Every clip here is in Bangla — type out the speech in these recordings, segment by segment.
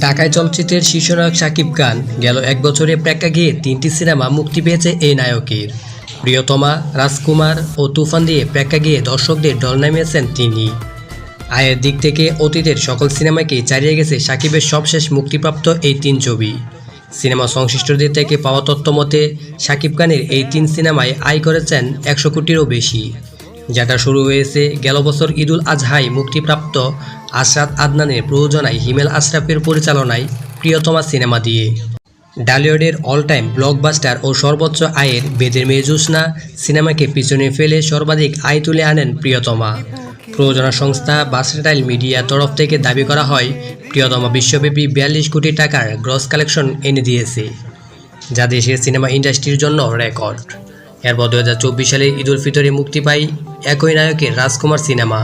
ঢাকায় চলচ্চিত্রের শীর্ষনায়ক শাকিব খান গেল এক বছরে প্রেক্ষাগৃহে তিনটি সিনেমা মুক্তি পেয়েছে এই নায়কের। প্রিয়তমা, রাজকুমার ও তুফান দিয়ে প্রেক্ষাগৃহে দর্শকদের ডল নামিয়েছেন তিনি। আয়ের দিক থেকে অতীতের সকল সিনেমাকে চালিয়ে গেছে শাকিবের সবশেষ মুক্তিপ্রাপ্ত এই তিন ছবি। সিনেমা সংশ্লিষ্টদের থেকে পাওয়া তথ্য মতে শাকিব খানের এই তিন সিনেমায় আয় করেছেন একশো কোটিরও বেশি। যেটা শুরু হয়েছে গেল বছর ঈদুল আজহায় মুক্তিপ্রাপ্ত আশরাত আদনানের প্রযোজনায় হিমেল আশরাফের পরিচালনায় প্রিয়তমা সিনেমা দিয়ে। ডালিউডের অল টাইম ব্লকবাস্টার ও সর্বোচ্চ আয়ের বেদের মেয়ে জোসনা সিনেমাকে পিছনে ফেলে সর্বাধিক আয় তুলে আনেন প্রিয়তমা। প্রযোজনা সংস্থা বাসটাইল মিডিয়া তরফ থেকে দাবি করা হয়, প্রিয়তমা বিশ্বব্যাপী বিয়াল্লিশ কোটি টাকার গ্রস কালেকশন এনে দিয়েছে, যা দেশের সিনেমা ইন্ডাস্ট্রির জন্য রেকর্ড এরপর দু হাজার চব্বিশ সালে ঈদুল ফিতরে মুক্তি পায় একই নায়কের রাজকুমার সিনেমা।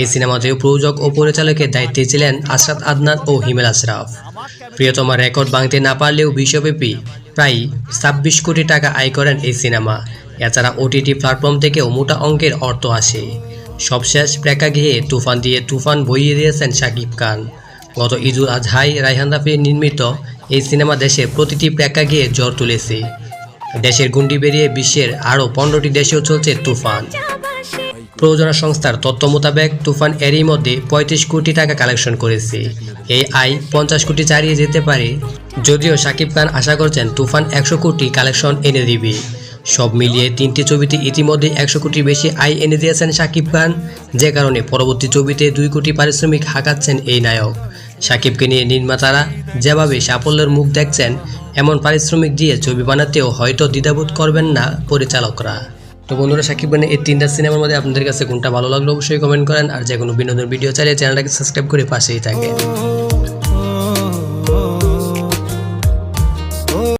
এই সিনেমাতেও প্রযোজক ও পরিচালকের দায়িত্বে ছিলেন আশরাত আদনান ও হিমেল আশরাফ। প্রিয়তমা রেকর্ড ভাঙতে না পারলেও বিশ্বব্যাপী প্রায় ছাব্বিশ কোটি টাকা আয় করেন এই সিনেমা। এছাড়া ওটিটি প্ল্যাটফর্ম থেকেও মোটা অঙ্কের অর্থ আসে। সবশেষ প্রেক্ষাগৃহে তুফান দিয়ে তুফান বইয়ে দিয়েছেন শাকিব খান। গত ঈদুল আজহাই রায়হান রাফির নির্মিত এই সিনেমা দেশের প্রতিটি প্রেক্ষাগৃহে জ্বর তুলেছে। দেশের গুন্ডি বেরিয়ে বিশ্বের আরও পনেরোটি দেশেও চলছে তুফান। প্রযোজনা সংস্থার তথ্য মোতাবেক তুফান এরই মধ্যে পঁয়ত্রিশ কোটি টাকা কালেকশন করেছে। এই আয় পঞ্চাশ কোটি ছাড়িয়ে যেতে পারে। যদিও শাকিব খান আশা করছেন তুফান একশো কোটি কালেকশন এনে দিবে। সব মিলিয়ে তিনটি ছবিতে ইতিমধ্যে একশো কোটি বেশি আয় এনে দিয়েছেন শাকিব খান। যে কারণে পরবর্তী ছবিতে দুই কোটি পারিশ্রমিক হাঁকাচ্ছেন এই নায়ক। শাকিবকে নিয়ে নির্মাতারা যেভাবে সাফল্যের মুখ দেখছেন, এমন পারিশ্রমিক দিয়ে ছবি বানাতেও হয়তো দ্বিধাবোধ করবেন না পরিচালকরা। তো বন্ধুরা, সাকিব খানের এই তিনটা সিনেমার মধ্যে আপনাদের কাছে কোনটা ভালো লাগল অবশ্যই কমেন্ট করেন, আর যে কোনো বিনোদন ভিডিও চাইলে চ্যানেলটাকে সাবস্ক্রাইব করে পাশেই থাকেন।